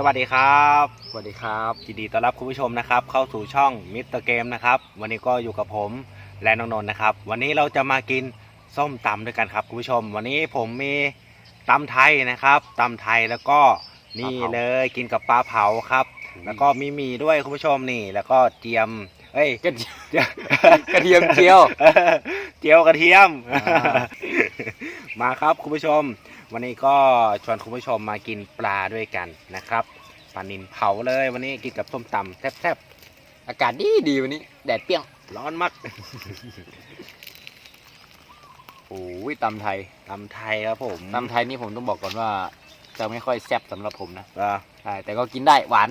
สวัสดีครับ สวัสดีครับยินดีต้อนรับคุณผู้ชมนะครับ เข้าสู่ช่องมิสเตอร์เกมนะครับ วันนี้ก็อยู่กับผมและน้องนนท์นะครับ วันนี้เราจะมากินส้มตำด้วยกันครับคุณผู้ชม วันนี้ผมมีตำไทยนะครับตำไทยแล้วก็นี่เลยกินกับปลาเผาครับ แล้วก็มีหมี่ด้วยคุณผู้ชมนี่ แล้วก็เจียม เอ้ยกระเทียมกระเทียมเจียว เจียวกระเทียมอ่ามาครับคุณผู้ชม วันนี้ก็ชวนคุณผู้ชมมากินปลาด้วยกันนะครับปลานินเผาเลยวันนี้กินกับส้มตำแซ่บอากาศดีดีวันนี้ แดดเปรี้ยงๆร้อนมากโอ้ยตำไทยตำไทยครับผมตำไทยนี่ผมต้องบอกก่อนว่าจะไม่ค่อยแซ่บสำหรับผมนะเออใช่แต่ก็กินได้หวาน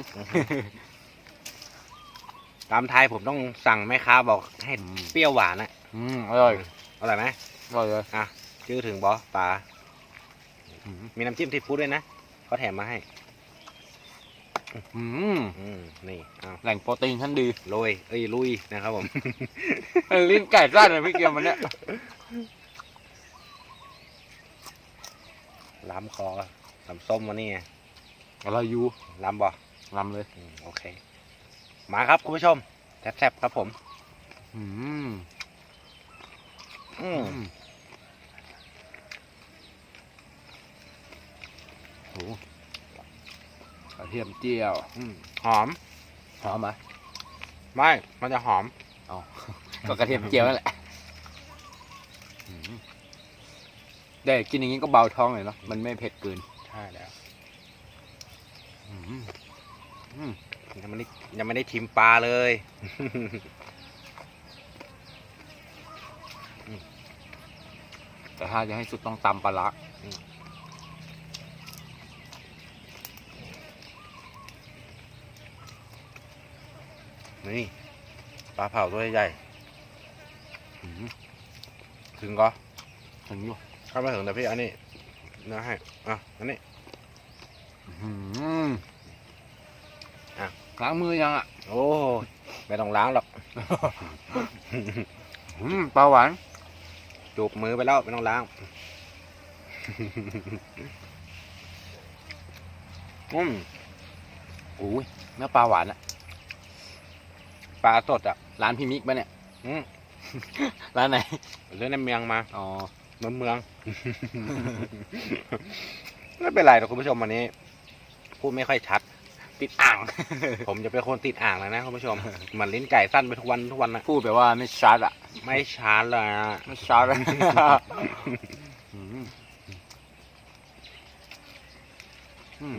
ตำไทยผมต้องสั่งแม่ค้าบอกให้เปรี้ยวหวานนะอืมอร่อยอร่อยไหมอร่อยเลยอะชื่อถึงบอปลาอื มมีน้ำจิ้มซีฟู้ดด้วยนะเขาแถมมาให้ อืมอืมนี่เอาแหล่งโปรตีนชั้นดีโรยเอ้ยลุยนะครับผม เออลิ้นไก่สั้นเลยพี่เกียมมันเนี้ยล้ำคอสำส้มวันนี้ไงอร่อยอยู่ล้ำบ่ลำเลยอืมโอเค มาครับคุณผู้ชมแซ่บๆครับผม อืมอืมโอ้กระเทียมเจียวอืมหอม หอมไหมไม่ มันจะหอม อ๋อ ก็กระเทียมเจียวนั่นแหละอืมแต่กินอย่างนี้ก็เบาท้องเลยเนาะมันไม่เผ็ดเกินใช่แล้วอืมอืมยังไม่ได้ยังไม่ได้ชิมปลาเลย แต่ถ้าจะให้สุดต้องตำปลาร้า นี่ปลาเผาตัวใหญ่อืมๆถึงก็ถึงอยู่เข้ามาถึงแต่พี่อันนี้เนื้อให้อะอันนี้อืมอะล้างมือยังอะ โอ้ไม่ต้องล้างหรอกอืมปลาหวานจูบมือไปแล้วไม่ต้องล้างอืมโอ้ยเนื้อปลาหวานอะ ปลาสดอะ ร้านพี่มิกปะเนี่ยอืมร้านไหนเรื่องในเมืองมาอ๋อเมืองเมือง ไม่เป็นไรหรอกคุณผู้ชมวันนี้ พูดไม่ค่อยชัด ติดอ่าง ผมจะเป็นคนติดอ่างแล้วนะคุณผู้ชมเหมือนลิ้นไก่สั้นไปทุกวันทุกวันนะพูดแบบว่าไม่ชัดอะ ไม่ชัดเลยนะไม่ชัดอะอืมอืม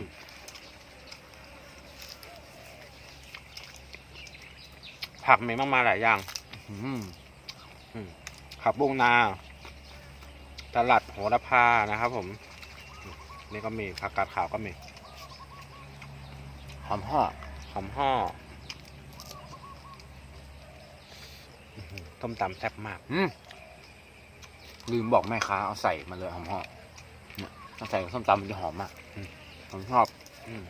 ผักมีมากมายหลายอย่างอืมผักบุ้งนาสลัดโหระพานะครับผม นี่ก็มีผักกาดขาวก็มีหอมห่อหอมห่ออื้อหือต้มตำแซ่บมากอืมลืมบอกแม่ค้าเอาใส่มาเลยหอมห่อเนี่ยเอาใส่กับส้มตำมันจะหอมมากอืมผมชอบ อืม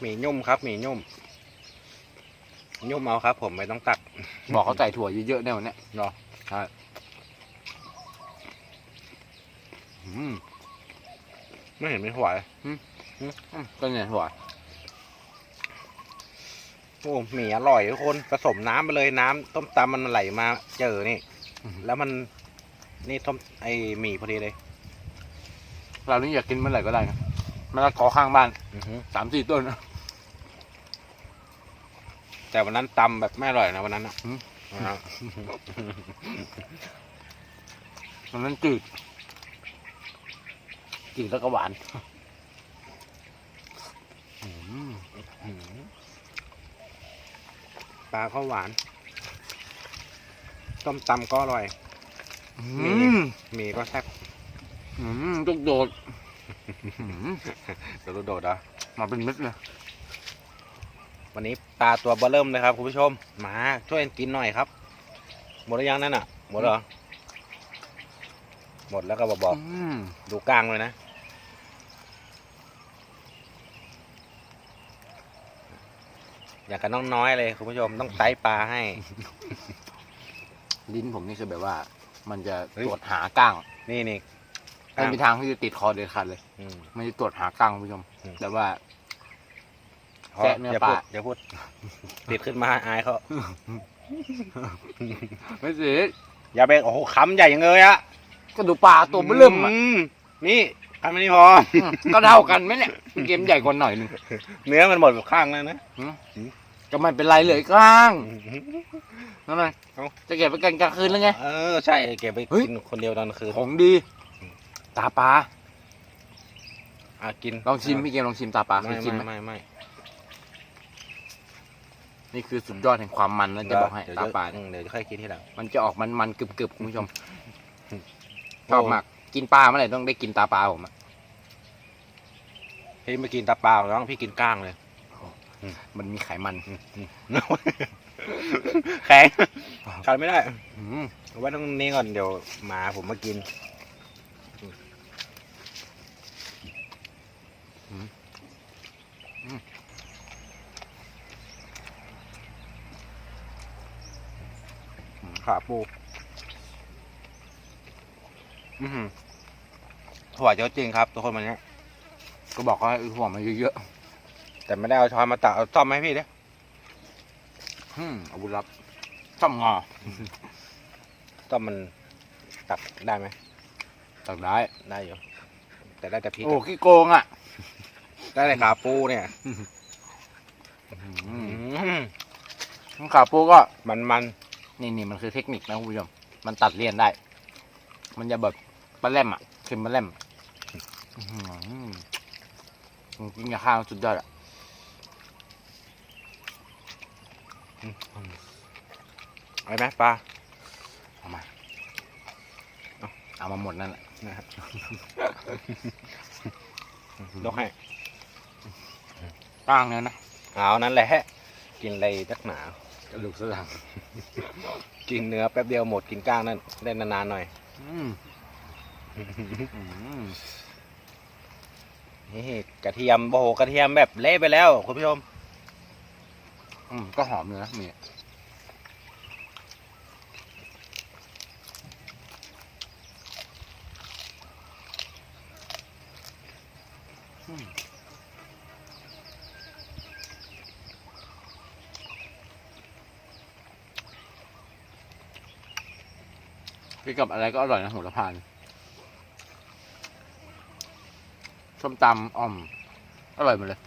หมี่นุ่มครับหมี่นุ่มนุ่มเอาครับ ผมไม่ต้องตักบอกเขาใส่ถั่วเยอะๆเนี่ยวันเนี้ยเนาะใช่อืมไม่เห็นไม่หวานอืมก็เนี่ยถั่วโอ้หมี่อร่อยทุกคนผสมน้ำไปเลยน้ำต้มตำมันไหลมาเจอนี่ แล้วมันนี่ต้มไอหมี่พอดีเลย เรานี่อยากกินเมื่อไหร่ก็ได้นะมะละกอข้างบ้านอือหือสามสี่ต้นนะ แต่วันนั้นตำแบบไม่อร่อยนะวันนั้นอะอืมอ่ามันนั้นจืดจืดแล้วก็หวานอืมอื้อหือปลาก็หวาน ต้มตำก็อร่อยมีอืมหมี่ก็แซ่บอืมลูกโดดอืมเดี๋ยวโดดๆอะมาเป็นเม็ดเลย วันนี้ปลาตัวเบอเริ่มเลยครับคุณผู้ชมมาช่วยกันกินหน่อยครับ หมดหรือยังนั่นอะ หมดเหรอหมดแล้วก็บอกอืมๆดูกลางเลยนะอย่างกับน้องน้อยเลยคุณผู้ชมต้องไซส์ปลาให้ ลิ้นผมนี่คือแบบว่า มันจะเฮ้ยตรวจหาก้าง นี่นี่ไม่มีทางที่จะติดคอเด็ดขาดเลยอืมมันจะตรวจหาก้างคุณผู้ชมอืมแต่ว่าพอ แกะเนื้ออย่าปพูลาดอย่าพูดติดขึ้นมาอายเขาไม่สิอย่าไปโอ้โหคำใหญ่ยังเลยอะก็ดูปลาตัวเบิ่มอะมนี่คำนี้พออืมก็เท่ากันไหมเนี่ยเกมใหญ่กว่าหน่อยหนึงเนื้อมันหมดข้างแล้วนะก็ไม่เป็นไรเลยก้างนั่นไงเอ้าจะเก็บไปกันกลางคืนหรือไงเออใช่เก็บไปเฮ้ยกินคนเดียวตอนกลางคืนของดีตาปลาอะกินลองชิมพี่เกมลองชิมตาปลาเคไม่ยชิมไม่ไหมไม่ไม่ นี่คือสุดยอดแห่งความมันนะจะบอกให้เดี๋ยวตาปลาอืมเดี๋ยวจะค่อยกินทีหลัง มันจะออกมันมันๆกรึบกรึบๆคุณผู้ชมอืมชอบมากกินปลาเมื่อไหร่ต้องได้กินตาปลาผมอะพี่ไม่กินตาเปล่าแล้วพี่กินก้างเลย มันมีไขมันแข็งขาดไม่ได้อืมเอาไว้ตรงนี้ก่อนเดี๋ยวหมาผมมากิน ขาปู อือหือถวายเจ้าจริงครับทุกคนวันนี้ ก็บอกเขาให้ห่วงมาเยอะแต่ไม่ได้เอาช้อนมาตักเอาซ่อมมาให้พี่ดิๆอืมอาวุธลับช่อมงอซ่อมมันตักได้ไหม ตักได้ ได้อยู่ แต่ได้แต่พริกโอ้ขี้โกงอะ ได้แต่ขาปูเนี่ยอือืมมขาปูก็มันมัน นี่นี่มันคือเทคนิคนะคุณผู้ชมมันตัดเลี่ยนได้ มันจะแบบปลาแหลมอะเค็มปลาแหลมอื้อหือกินกับข้าวสุดยอดอะไอ้ไหมปลาเอามาเอามาหมดนั่นแหละนะครับยกให้ตั้งเนื้อนะเอานั่นแหละ กินอะไรนักหนากระดูกสันหลัง กินเนื้อแป๊บเดียวหมดกินก้างนั่นได้นานๆหน่อยอืมอืมนี่กระเทียมโอ้โหกระเทียมแบบเละไปแล้วคุณผู้ชม อืมก็หอมเลยนะมีอื กินกับอะไรก็อร่อยนะโหัวละพานส้มตำอ่อม อร่อยหมดเลย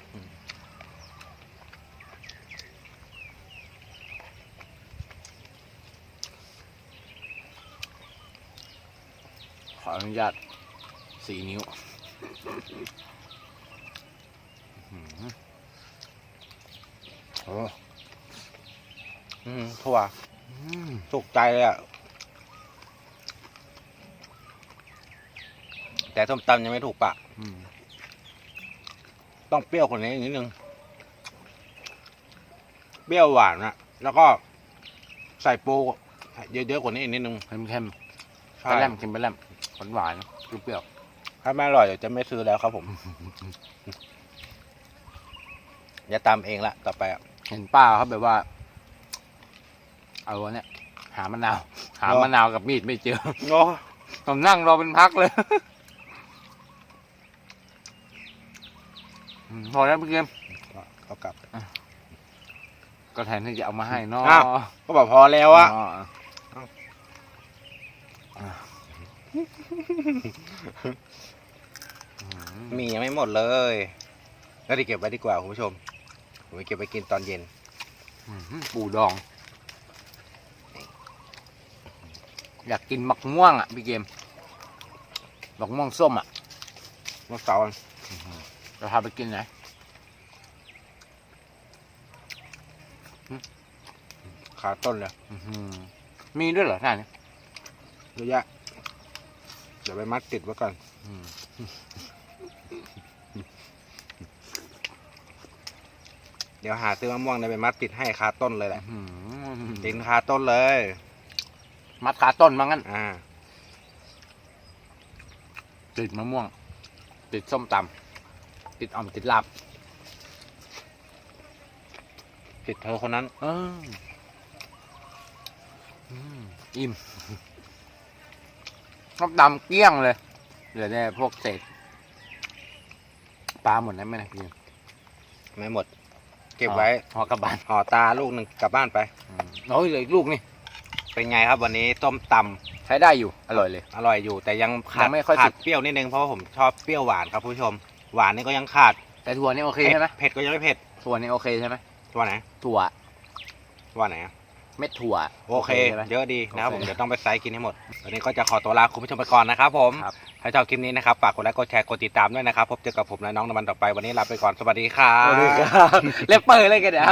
ขออนุญาตสี่นิ้วโอ้อืมถั่วสุกใจเลยอะ แต่ส้มตำยังไม่ถูกปากอืมต้องเปรี้ยวกว่านี้อีกนิดนึงเปรี้ยวหวานนะแล้วก็ใส่ปูเยอะๆกว่านี้อีกนิดนึงเค็มเค็มใช่ไปแลมเค็มไปแลมหวานหวานๆเปรี้ยวถ้าไม่อร่อยเดี๋ยวจะไม่ซื้อแล้วครับผมอย่าตำเองละต่อไปอะๆเห็นป้าเขาแบบว่า เอาอันเนี่ย หามะนาว หามะนาวกับมีดไม่เจอโอ้ผมนั่งรอเป็นพักเลยอืม พอแล้วพี่เกมเขากลับก็แทนที่จะเอามาให้เนาะอ้าว ก็บอกพอแล้วอะอ๋อเอ้าอืมมียังไม่หมดเลยก็ดีเก็บไว้ดีกว่าคุณผู้ชมผมไปเก็บไปกินตอนเย็นอืมปูดอง อยากกินมักม่วงอะพี่เกมมักม่วงส้มอะ เมื่อเสาร์ เราพาไปกินไหนขาต้นเลยอื้อหือมีด้วยเหรอท่านเยอะแยะ เดี๋ยวไปมัดติดไว้ก่อนอืมเดี๋ยวหาซื้อมะม่วงในไปมัดติดให้คาต้นเลยแหละอื้อหือติดคาต้นเลย มัดขาต้นมางั้น อ่า ติดมะม่วง ติดส้มตำ ติดอ่อมติดลาบพี่ติดเธอคนนั้น เอออืมอิ่มชอบดำเกลี้ยงเลยเหลือแต่พวกเศษปลาหมดแล้วไหมนะพี่ไม่หมด เก็บไว้ห่อกลับบ้านห่อตาลูกหนึ่งกลับบ้านไปอืมโอ้ยเหลืออีกลูกนี่เป็นไงครับวันนี้ต้มตำใช้ได้อยู่อร่อยเลย อร่อยอยู่แต่ยังขาดยังไม่ค่อยขาสุดดเปรี้ยวนิดนึงเพราะว่าผมชอบเปรี้ยวหวานครับผู้ชม หวานนี่ก็ยังขาดแต่ถั่วนี่โอเคเผ็ดใช่ไหมเผ็ดก็ยังไม่เผ็ดถั่วนี่โอเคใช่ไหมว่าไหนถั่วว่าไหนอะเม็ดถั่วโอเคใช่ไหมเยอะดีนะครับโอผมเคเดี๋ยวต้องไปไซส์กินให้หมดวันนี้ก็จะขอตัวลาคุณผู้ชมไปก่อนนะครับผมครับถ้าชอบคลิปนี้นะครับฝากกดไลค์กดแชร์กดติดตามด้วยนะครับพบเจอกับผมและน้องในวันต่อไปวันนี้ลาไปก่อนสวัสดีครับสวัสดีครับเล็บเปิดเลยกันเดี๋ยว